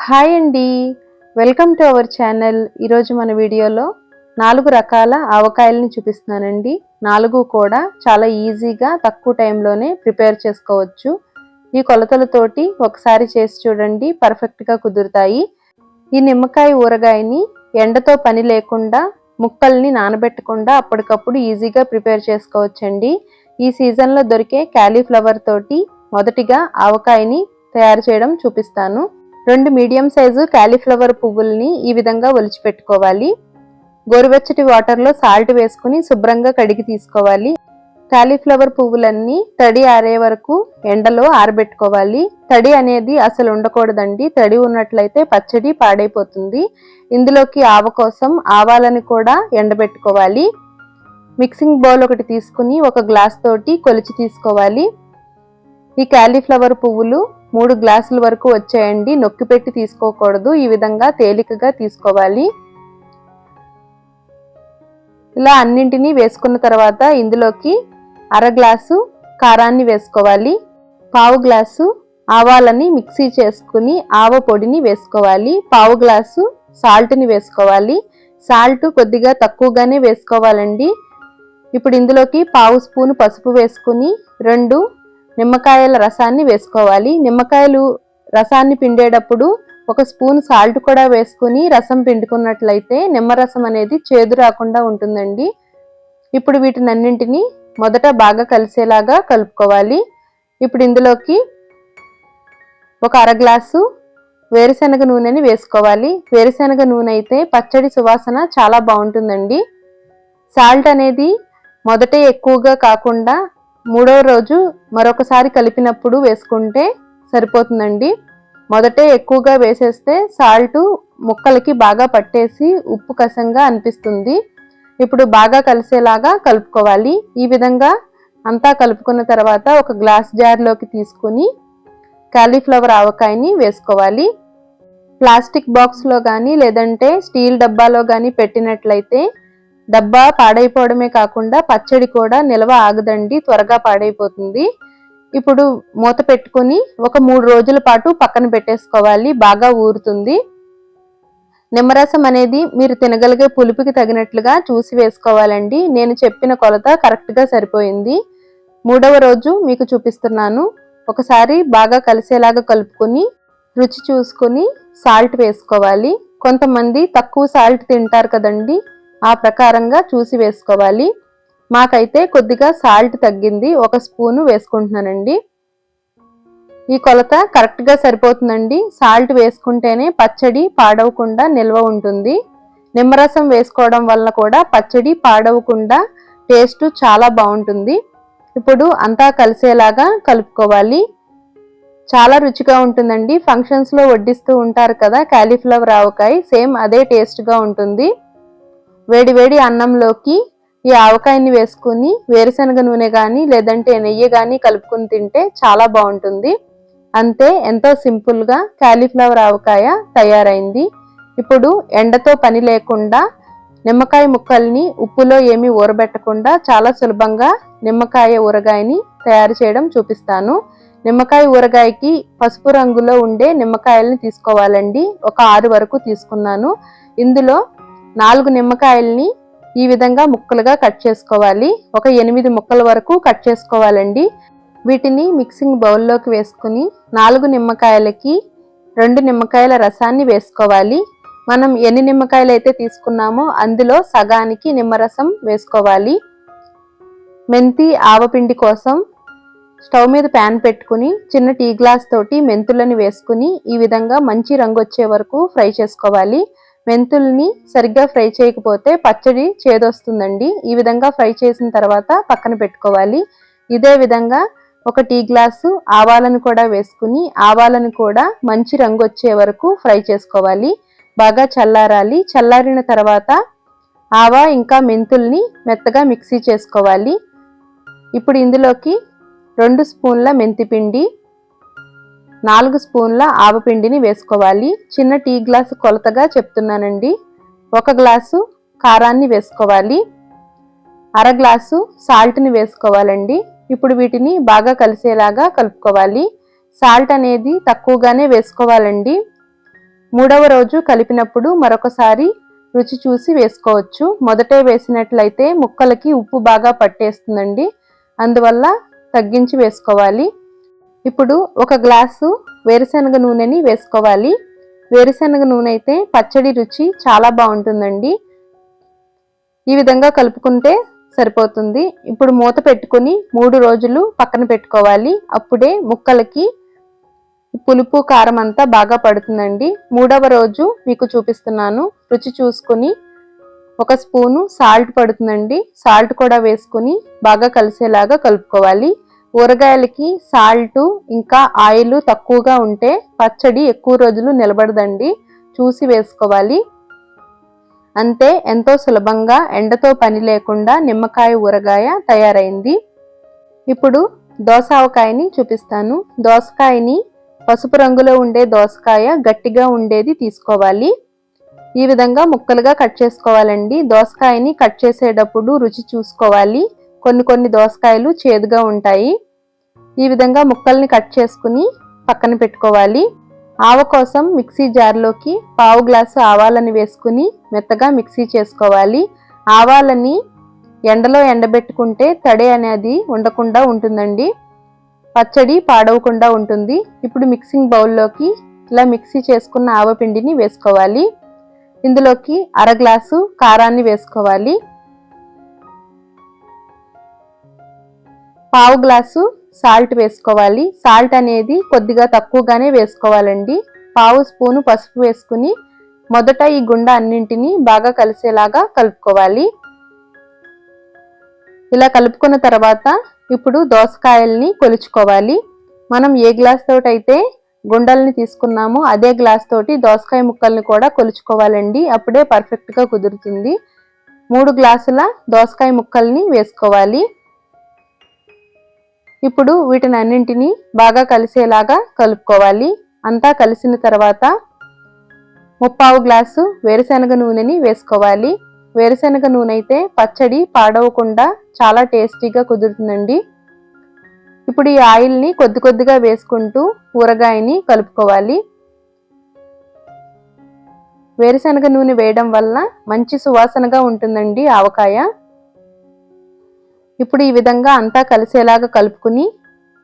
Hi అండి. Welcome to our channel. ఈరోజు మన వీడియోలో నాలుగు రకాల ఆవకాయలని చూపిస్తున్నానండి. నాలుగు కూడా చాలా ఈజీగా తక్కువ టైంలోనే ప్రిపేర్ చేసుకోవచ్చు. ఈ కొలతలతోటి ఒకసారి చేసి చూడండి పర్ఫెక్ట్గా కుదురుతాయి. ఈ నిమ్మకాయ ఊరగాయని ఎండతో పని లేకుండా ముక్కల్ని నానబెట్టకుండా అప్పటికప్పుడు ఈజీగా ప్రిపేర్ చేసుకోవచ్చండి. ఈ సీజన్లో దొరికే క్యాలీఫ్లవర్ తోటి మొదటిగా ఆవకాయని తయారు చేయడం చూపిస్తాను. రెండు మీడియం సైజు క్యాలీఫ్లవర్ పువ్వుల్ని ఈ విధంగా ఒలిచిపెట్టుకోవాలి. గోరువెచ్చటి వాటర్లో సాల్ట్ వేసుకుని శుభ్రంగా కడిగి తీసుకోవాలి. కాలీఫ్లవర్ పువ్వులన్నీ తడి ఆరే వరకు ఎండలో ఆరబెట్టుకోవాలి. తడి అనేది అసలు ఉండకూడదండి. తడి ఉన్నట్లయితే పచ్చడి పాడైపోతుంది. ఇందులోకి ఆవ కోసం ఆవాలని కూడా ఎండబెట్టుకోవాలి. మిక్సింగ్ బౌల్ ఒకటి తీసుకుని ఒక గ్లాస్ తోటి కొలిచి తీసుకోవాలి. ఈ క్యాలీఫ్లవర్ పువ్వులు మూడు గ్లాసుల వరకు వచ్చాయండి. నొక్కి పెట్టి తీసుకోకూడదు. ఈ విధంగా తేలికగా తీసుకోవాలి. ఇలా అన్నింటినీ వేసుకున్న తర్వాత ఇందులోకి అర గ్లాసు కారాన్ని వేసుకోవాలి. పావు గ్లాసు ఆవాలని మిక్సీ చేసుకుని ఆవ పొడిని వేసుకోవాలి. పావు గ్లాసు సాల్ట్ని వేసుకోవాలి. సాల్ట్ కొద్దిగా తక్కువగానే వేసుకోవాలండి. ఇప్పుడు ఇందులోకి పావు స్పూన్ పసుపు వేసుకుని రెండు నిమ్మకాయల రసాన్ని వేసుకోవాలి. నిమ్మకాయలు రసాన్ని పిండేటప్పుడు ఒక స్పూన్ సాల్ట్ కూడా వేసుకుని రసం పిండుకున్నట్లయితే నిమ్మరసం అనేది చేదు రాకుండా ఉంటుందండి. ఇప్పుడు వీటినన్నింటినీ మొదట బాగా కలిసేలాగా కలుపుకోవాలి. ఇప్పుడు ఇందులోకి ఒక అర గ్లాసు వేరుశనగ నూనెని వేసుకోవాలి. వేరుశనగ నూనె అయితే పచ్చడి సువాసన చాలా బాగుంటుందండి. సాల్ట్ అనేది మొదటే ఎక్కువగా కాకుండా మూడవ రోజు మరొకసారి కలిపినప్పుడు వేసుకుంటే సరిపోతుందండి. మొదటే ఎక్కువగా వేసేస్తే సాల్ట్ ముక్కలకి బాగా పట్టేసి ఉప్పు కసంగా అనిపిస్తుంది. ఇప్పుడు బాగా కలిసేలాగా కలుపుకోవాలి. ఈ విధంగా అంతా కలుపుకున్న తర్వాత ఒక గ్లాస్ జార్లోకి తీసుకుని కాలీఫ్లవర్ ఆవకాయని వేసుకోవాలి. ప్లాస్టిక్ బాక్స్లో కానీ లేదంటే స్టీల్ డబ్బాలో కానీ పెట్టినట్లయితే డబ్బా పాడైపోవడమే కాకుండా పచ్చడి కూడా నిల్వ ఆగదండి త్వరగా పాడైపోతుంది. ఇప్పుడు మూత పెట్టుకొని ఒక మూడు రోజుల పాటు పక్కన పెట్టేసుకోవాలి బాగా ఊరుతుంది. నిమ్మరసం అనేది మీరు తినగలిగే పులుపుకి తగినట్లుగా చూసి వేసుకోవాలండి. నేను చెప్పిన కొలత కరెక్ట్గా సరిపోయింది. మూడవ రోజు మీకు చూపిస్తున్నాను. ఒకసారి బాగా కలిసేలాగా కలుపుకొని రుచి చూసుకొని సాల్ట్ వేసుకోవాలి. కొంతమంది తక్కువ సాల్ట్ తింటారు కదండి. ఆ ప్రకారంగా చూసి వేసుకోవాలి. మాకైతే కొద్దిగా సాల్ట్ తగ్గింది. ఒక స్పూను వేసుకుంటున్నానండి. ఈ కొలత కరెక్ట్గా సరిపోతుందండి. సాల్ట్ వేసుకుంటేనే పచ్చడి పాడవకుండా నిల్వ ఉంటుంది. నిమ్మరసం వేసుకోవడం వల్ల కూడా పచ్చడి పాడవకుండా టేస్ట్ చాలా బాగుంటుంది. ఇప్పుడు అంతా కలిసేలాగా కలుపుకోవాలి. చాలా రుచిగా ఉంటుందండి. ఫంక్షన్స్లో వడ్డిస్తూ ఉంటారు కదా క్యాలీఫ్లవర్ ఆవకాయ సేమ్ అదే టేస్ట్గా ఉంటుంది. వేడి వేడి అన్నంలోకి ఈ ఆవకాయని వేసుకుని వేరుశనగ నూనె కానీ లేదంటే నెయ్యి కానీ కలుపుకుని తింటే చాలా బాగుంటుంది. అంతే ఎంతో సింపుల్గా క్యాలీఫ్లవర్ ఆవకాయ తయారైంది. ఇప్పుడు ఎండతో పని లేకుండా నిమ్మకాయ ముక్కల్ని ఉప్పులో ఏమీ ఊరబెట్టకుండా చాలా సులభంగా నిమ్మకాయ ఊరగాయని తయారు చేయడం చూపిస్తాను. నిమ్మకాయ ఊరగాయకి పసుపు రంగులో ఉండే నిమ్మకాయల్ని తీసుకోవాలండి. ఒక ఆరు వరకు తీసుకున్నాను. ఇందులో నాలుగు నిమ్మకాయల్ని ఈ విధంగా ముక్కలుగా కట్ చేసుకోవాలి. ఒక ఎనిమిది ముక్కల వరకు కట్ చేసుకోవాలండి. వీటిని మిక్సింగ్ బౌల్లోకి వేసుకుని నాలుగు నిమ్మకాయలకి రెండు నిమ్మకాయల రసాన్ని వేసుకోవాలి. మనం ఎన్ని నిమ్మకాయలు అయితే తీసుకున్నామో అందులో సగానికి నిమ్మరసం వేసుకోవాలి. మెంతి ఆవపిండి కోసం స్టవ్ మీద ప్యాన్ పెట్టుకుని చిన్న టీ గ్లాస్ తోటి మెంతులని వేసుకుని ఈ విధంగా మంచి రంగు వచ్చే వరకు ఫ్రై చేసుకోవాలి. మెంతుల్ని సరిగ్గా ఫ్రై చేయకపోతే పచ్చడి చేదొస్తుందండి. ఈ విధంగా ఫ్రై చేసిన తర్వాత పక్కన పెట్టుకోవాలి. ఇదే విధంగా ఒక టీ గ్లాసు ఆవాలను కూడా వేసుకుని ఆవాలను కూడా మంచి రంగు వచ్చే వరకు ఫ్రై చేసుకోవాలి. బాగా చల్లారాలి. చల్లారిన తర్వాత ఆవా ఇంకా మెంతుల్ని మెత్తగా మిక్సీ చేసుకోవాలి. ఇప్పుడు ఇందులోకి రెండు స్పూన్ల మెంతిపిండి నాలుగు స్పూన్ల ఆవపిండిని వేసుకోవాలి. చిన్న టీ గ్లాసు కొలతగా చెప్తున్నానండి. ఒక గ్లాసు కారాన్ని వేసుకోవాలి. అర గ్లాసు సాల్ట్ని వేసుకోవాలండి. ఇప్పుడు వీటిని బాగా కలిసేలాగా కలుపుకోవాలి. సాల్ట్ అనేది తక్కువగానే వేసుకోవాలండి. మూడవ రోజు కలిపినప్పుడు మరొకసారి రుచి చూసి వేసుకోవచ్చు. మొదటే వేసినట్లయితే ముక్కలకి ఉప్పు బాగా పట్టేస్తుందండి. అందువల్ల తగ్గించి వేసుకోవాలి. ఇప్పుడు ఒక గ్లాసు వేరుశనగ నూనెని వేసుకోవాలి. వేరుశనగ నూనె అయితే పచ్చడి రుచి చాలా బాగుంటుందండి. ఈ విధంగా కలుపుకుంటే సరిపోతుంది. ఇప్పుడు మూత పెట్టుకుని మూడు రోజులు పక్కన పెట్టుకోవాలి. అప్పుడే ముక్కలకి పులుపు కారం అంతా బాగా పడుతుందండి. మూడవ రోజు మీకు చూపిస్తున్నాను. రుచి చూసుకుని ఒక స్పూను సాల్ట్ పడుతుందండి. సాల్ట్ కూడా వేసుకుని బాగా కలిసేలాగా కలుపుకోవాలి. ఊరగాయలకి సాల్ట్ ఇంకా ఆయిల్ తక్కువగా ఉంటే పచ్చడి ఎక్కువ రోజులు నిలబడదండి. చూసి వేసుకోవాలి. అంతే ఎంతో సులభంగా ఎండతో పని లేకుండా నిమ్మకాయ ఊరగాయ తయారైంది. ఇప్పుడు దోసావకాయని చూపిస్తాను. దోసకాయని పసుపు రంగులో ఉండే దోసకాయ గట్టిగా ఉండేది తీసుకోవాలి. ఈ విధంగా ముక్కలుగా కట్ చేసుకోవాలండి. దోసకాయని కట్ చేసేటప్పుడు రుచి చూసుకోవాలి. కొన్ని కొన్ని దోసకాయలు చేదుగా ఉంటాయి. ఈ విధంగా ముక్కల్ని కట్ చేసుకుని పక్కన పెట్టుకోవాలి. ఆవ కోసం మిక్సీ జార్లోకి పావు గ్లాసు ఆవాలని వేసుకుని మెత్తగా మిక్సీ చేసుకోవాలి. ఆవాలని ఎండలో ఎండబెట్టుకుంటే తడి అనేది ఉండకుండా ఉంటుందండి. పచ్చడి పాడవకుండా ఉంటుంది. ఇప్పుడు మిక్సింగ్ బౌల్లోకి ఇలా మిక్సీ చేసుకున్న ఆవపిండిని వేసుకోవాలి. ఇందులోకి అర గ్లాసు కారాన్ని వేసుకోవాలి. పావు గ్లాసు సాల్ట్ వేసుకోవాలి. సాల్ట్ అనేది కొద్దిగా తక్కువగానే వేసుకోవాలండి. పావు స్పూను పసుపు వేసుకుని మొదట ఈ గుండ అన్నింటినీ బాగా కలిసేలాగా కలుపుకోవాలి. ఇలా కలుపుకున్న తర్వాత ఇప్పుడు దోసకాయల్ని కొలుచుకోవాలి. మనం ఏ గ్లాస్ తోటి అయితే గుండల్ని తీసుకున్నామో అదే గ్లాస్ తోటి దోసకాయ ముక్కల్ని కూడా కొలుచుకోవాలండి. అప్పుడే పర్ఫెక్ట్గా కుదురుతుంది. మూడు గ్లాసుల దోసకాయ ముక్కల్ని వేసుకోవాలి. ఇప్పుడు వీటిని అన్నింటినీ బాగా కలిసేలాగా కలుపుకోవాలి. అంతా కలిసిన తర్వాత ముప్పావు గ్లాసు వేరుశనగ నూనెని వేసుకోవాలి. వేరుశనగ నూనె అయితే పచ్చడి పాడవకుండా చాలా టేస్టీగా కుదురుతుందండి. ఇప్పుడు ఈ ఆయిల్ని కొద్ది కొద్దిగా వేసుకుంటూ ఊరగాయని కలుపుకోవాలి. వేరుశనగ నూనె వేయడం వల్ల మంచి సువాసనగా ఉంటుందండి ఆవకాయ. ఇప్పుడు ఈ విధంగా అంతా కలిసేలాగా కలుపుకుని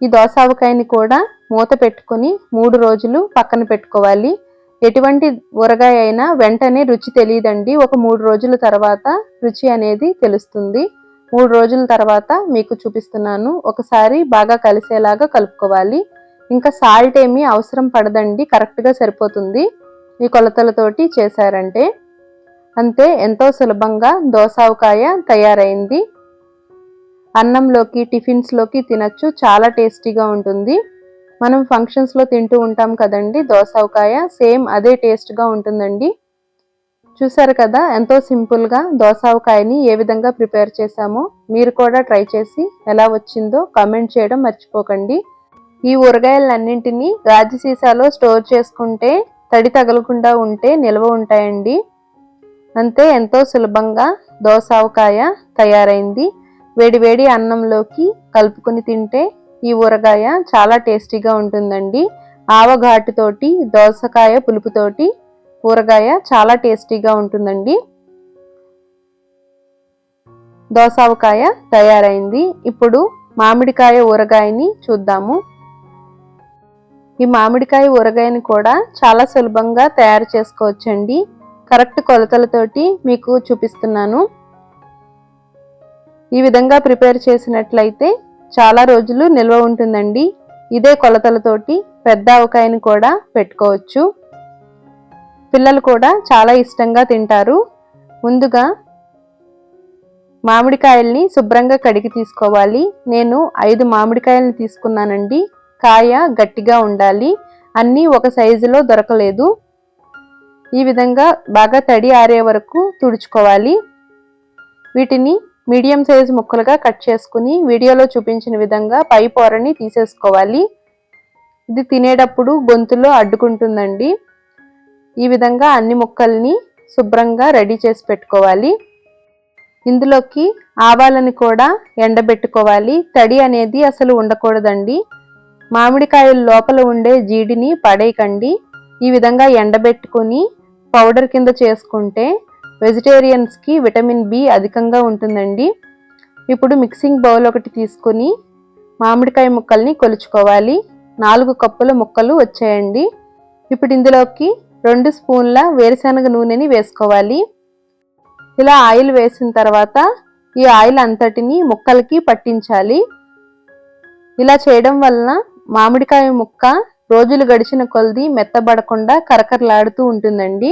ఈ దోసావకాయని కూడా మూత పెట్టుకుని మూడు రోజులు పక్కన పెట్టుకోవాలి. ఎటువంటి ఊరగాయ అయినా వెంటనే రుచి తెలియదండి. ఒక మూడు రోజుల తర్వాత రుచి అనేది తెలుస్తుంది. మూడు రోజుల తర్వాత మీకు చూపిస్తున్నాను. ఒకసారి బాగా కలిసేలాగా కలుపుకోవాలి. ఇంకా సాల్ట్ ఏమీ అవసరం పడదండి. కరెక్ట్గా సరిపోతుంది. ఈ కొలతలతోటి చేశారంటే. అంతే ఎంతో సులభంగా దోసావకాయ తయారైంది. అన్నంలోకి టిఫిన్స్లోకి తినచ్చు. చాలా టేస్టీగా ఉంటుంది. మనం ఫంక్షన్స్లో తింటూ ఉంటాం కదండి దోసకాయ. సేమ్ అదే టేస్ట్గా ఉంటుందండి. చూసారు కదా ఎంతో సింపుల్గా దోసకాయని ఏ విధంగా ప్రిపేర్ చేశామో. మీరు కూడా ట్రై చేసి ఎలా వచ్చిందో కామెంట్ చేయడం మర్చిపోకండి. ఈ ఊరగాయలన్నింటినీ గాజు సీసాలో స్టోర్ చేసుకుంటే తడి తగలకుండా ఉంటే నిల్వ ఉంటాయండి. అంతే ఎంతో సులభంగా దోసావకాయ తయారైంది. వేడివేడి అన్నంలోకి కలుపుకొని తింటే ఈ ఊరగాయ చాలా టేస్టీగా ఉంటుందండి. ఆవఘాటుతోటి దోసకాయ పులుపుతోటి ఊరగాయ చాలా టేస్టీగా ఉంటుందండి. దోసావకాయ తయారైంది. ఇప్పుడు మామిడికాయ ఊరగాయని చూద్దాము. ఈ మామిడికాయ ఊరగాయని కూడా చాలా సులభంగా తయారు చేసుకోవచ్చండి. కరెక్ట్ కొలతలతోటి మీకు చూపిస్తున్నాను. ఈ విధంగా ప్రిపేర్ చేసినట్లయితే చాలా రోజులు నిల్వ ఉంటుందండి. ఇదే కొలతలతోటి పెద్ద ఆవకాయని కూడా పెట్టుకోవచ్చు. పిల్లలు కూడా చాలా ఇష్టంగా తింటారు. ముందుగా మామిడికాయల్ని శుభ్రంగా కడిగి తీసుకోవాలి. నేను ఐదు మామిడికాయలని తీసుకున్నానండి. కాయ గట్టిగా ఉండాలి. అన్నీ ఒక సైజులో దొరకలేదు. ఈ విధంగా బాగా తడి ఆరే వరకు తుడుచుకోవాలి. వీటిని మీడియం సైజ్ ముక్కలుగా కట్ చేసుకుని వీడియోలో చూపించిన విధంగా పై పొరని తీసేసుకోవాలి. ఇది తినేటప్పుడు గొంతులో అడ్డుకుంటుందండి. ఈ విధంగా అన్ని ముక్కల్ని శుభ్రంగా రెడీ చేసి పెట్టుకోవాలి. ఇందులోకి ఆవాలని కూడా ఎండబెట్టుకోవాలి. తడి అనేది అసలు ఉండకూడదండి. మామిడికాయల లోపల ఉండే జీడిని పడేయకండి. ఈ విధంగా ఎండబెట్టుకొని పౌడర్ కింద చేసుకుంటే వెజిటేరియన్స్కి విటమిన్ బి అధికంగా ఉంటుందండి. ఇప్పుడు మిక్సింగ్ బౌల్ ఒకటి తీసుకొని మామిడికాయ ముక్కల్ని కొలుచుకోవాలి. నాలుగు కప్పుల ముక్కలు వచ్చాయండి. ఇప్పుడు ఇందులోకి రెండు స్పూన్ల వేరుశనగ నూనెని వేసుకోవాలి. ఇలా ఆయిల్ వేసిన తర్వాత ఈ ఆయిల్ అంతటిని ముక్కలకి పట్టించాలి. ఇలా చేయడం వలన మామిడికాయ ముక్క రోజులు గడిచిన కొలది మెత్తబడకుండా కరకరలాడుతూ ఉంటుందండి.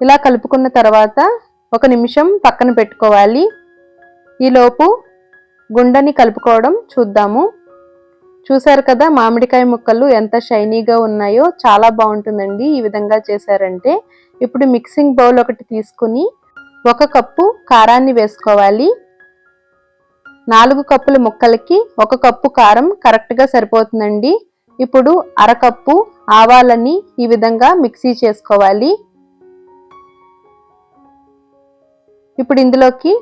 ఇలా కలుపుకున్న తర్వాత ఒక నిమిషం పక్కన పెట్టుకోవాలి. ఈలోపు గుండని కలుపుకోవడం చూద్దాము. చూసారు కదా మామిడికాయ ముక్కలు ఎంత షైనీగా ఉన్నాయో చాలా బాగుంటుందండి ఈ విధంగా చేశారంటే. ఇప్పుడు మిక్సింగ్ బౌల్ ఒకటి తీసుకుని ఒక కప్పు కారాన్ని వేసుకోవాలి. నాలుగు కప్పుల ముక్కలకి ఒక కప్పు కారం కరెక్ట్గా సరిపోతుందండి. ఇప్పుడు అరకప్పు ఆవాలని ఈ విధంగా మిక్సీ చేసుకోవాలి. ఇప్పుడు ఇందులోకి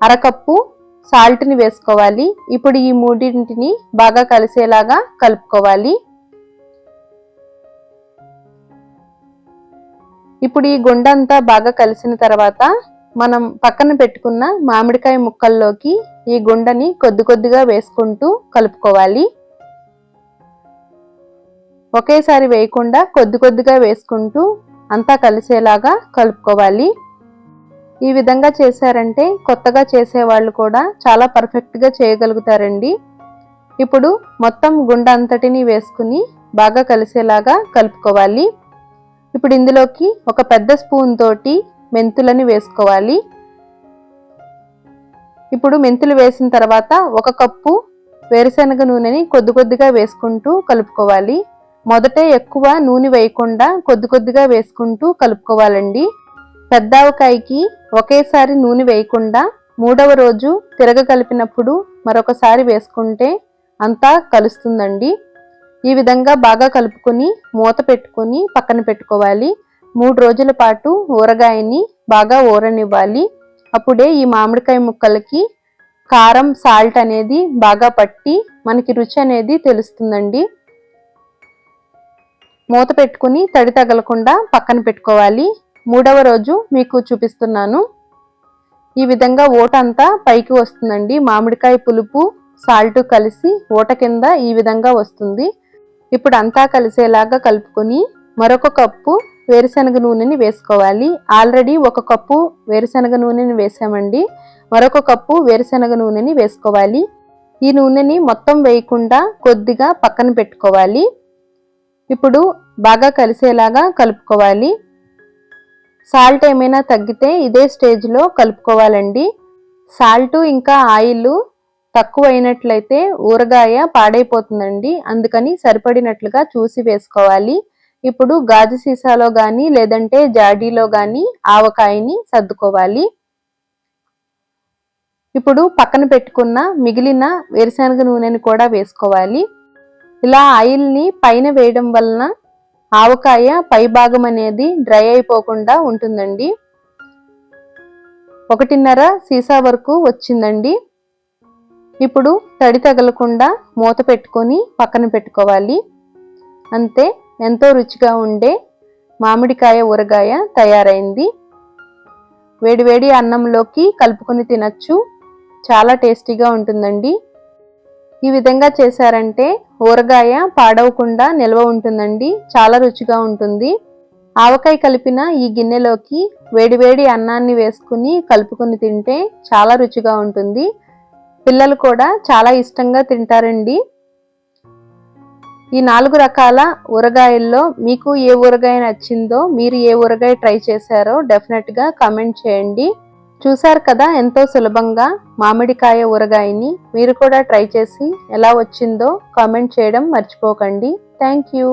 అరకప్పు సాల్ట్ని వేసుకోవాలి. ఇప్పుడు ఈ మూడింటిని బాగా కలిసేలాగా కలుపుకోవాలి. ఇప్పుడు ఈ గుండంతా బాగా కలిసిన తర్వాత మనం పక్కన పెట్టుకున్న మామిడికాయ ముక్కల్లోకి ఈ గుండని కొద్ది కొద్దిగా వేసుకుంటూ కలుపుకోవాలి. ఒకేసారి వేయకుండా కొద్ది కొద్దిగా వేసుకుంటూ అంతా కలిసేలాగా కలుపుకోవాలి. ఈ విధంగా చేశారంటే కొత్తగా చేసేవాళ్ళు కూడా చాలా పర్ఫెక్ట్గా చేయగలుగుతారండి. ఇప్పుడు మొత్తం గుండె అంతటిని వేసుకుని బాగా కలిసేలాగా కలుపుకోవాలి. ఇప్పుడు ఇందులోకి ఒక పెద్ద స్పూన్ తోటి మెంతులని వేసుకోవాలి. ఇప్పుడు మెంతులు వేసిన తర్వాత ఒక కప్పు వేరుశనగ నూనెని కొద్ది కొద్దిగా వేసుకుంటూ కలుపుకోవాలి. మొదట ఎక్కువ నూనె వేయకుండా కొద్ది కొద్దిగా వేసుకుంటూ కలుపుకోవాలండి. పెద్దావకాయకి ఒకేసారి నూనె వేయకుండా మూడవ రోజు తిరగ కలిపినప్పుడు మరొకసారి వేసుకుంటే అంతా కలుస్తుందండి. ఈ విధంగా బాగా కలుపుకొని మూత పెట్టుకొని పక్కన పెట్టుకోవాలి. మూడు రోజుల పాటు ఊరగాయని బాగా ఊరనివ్వాలి. అప్పుడే ఈ మామిడికాయ ముక్కలకి కారం సాల్ట్ అనేది బాగా పట్టి మనకి రుచి అనేది తెలుస్తుందండి. మూత పెట్టుకుని తడి తగలకుండా పక్కన పెట్టుకోవాలి. మూడవ రోజు మీకు చూపిస్తున్నాను. ఈ విధంగా ఓట అంతా పైకి వస్తుందండి. మామిడికాయ పులుపు సాల్ట్ కలిసి ఓట కింద ఈ విధంగా వస్తుంది. ఇప్పుడు అంతా కలిసేలాగా కలుపుకొని మరొక కప్పు వేరుశనగ నూనెని వేసుకోవాలి. ఆల్రెడీ ఒక కప్పు వేరుశనగ నూనెని వేసామండి. మరొక కప్పు వేరుశనగ నూనెని వేసుకోవాలి. ఈ నూనెని మొత్తం వేయకుండా కొద్దిగా పక్కన పెట్టుకోవాలి. ఇప్పుడు బాగా కలిసేలాగా కలుపుకోవాలి. సాల్ట్ ఏమైనా తగ్గితే ఇదే స్టేజ్లో కలుపుకోవాలండి. సాల్ట్ ఇంకా ఆయిల్ తక్కువ అయినట్లయితే ఊరగాయ పాడైపోతుందండి. అందుకని సరిపడినట్లుగా చూసి వేసుకోవాలి. ఇప్పుడు గాజు సీసాలో కానీ లేదంటే జాడీలో కానీ ఆవకాయని సర్దుకోవాలి. ఇప్పుడు పక్కన పెట్టుకున్న మిగిలిన వేరుశనగ నూనెని కూడా వేసుకోవాలి. ఇలా ఆయిల్ని పైన వేయడం వలన ఆవకాయ పై భాగం అనేది డ్రై అయిపోకుండా ఉంటుందండి. ఒకటిన్నర సీసా వరకు వచ్చిందండి. ఇప్పుడు తడి తగలకుండా మూత పెట్టుకొని పక్కన పెట్టుకోవాలి. అంతే ఎంతో రుచిగా ఉండే మామిడికాయ ఊరగాయ తయారైంది. వేడివేడి అన్నంలోకి కలుపుకొని తినచ్చు. చాలా టేస్టీగా ఉంటుందండి. ఈ విధంగా చేశారంటే ఊరగాయ పాడవకుండా నిల్వ ఉంటుందండి. చాలా రుచిగా ఉంటుంది. ఆవకాయ కలిపిన ఈ గిన్నెలోకి వేడివేడి అన్నాన్ని వేసుకుని కలుపుకొని తింటే చాలా రుచిగా ఉంటుంది. పిల్లలు కూడా చాలా ఇష్టంగా తింటారండి. ఈ నాలుగు రకాల ఊరగాయల్లో మీకు ఏ ఊరగాయ నచ్చిందో మీరు ఏ ఊరగాయ ట్రై చేశారో డెఫినెట్గా కమెంట్ చేయండి. చూశారు కదా ఎంతో సులభంగా మామిడికాయ ఊరగాయని. మీరు కూడా ట్రై చేసి ఎలా వచ్చిందో కామెంట్ చేయడం మర్చిపోకండి. Thank you.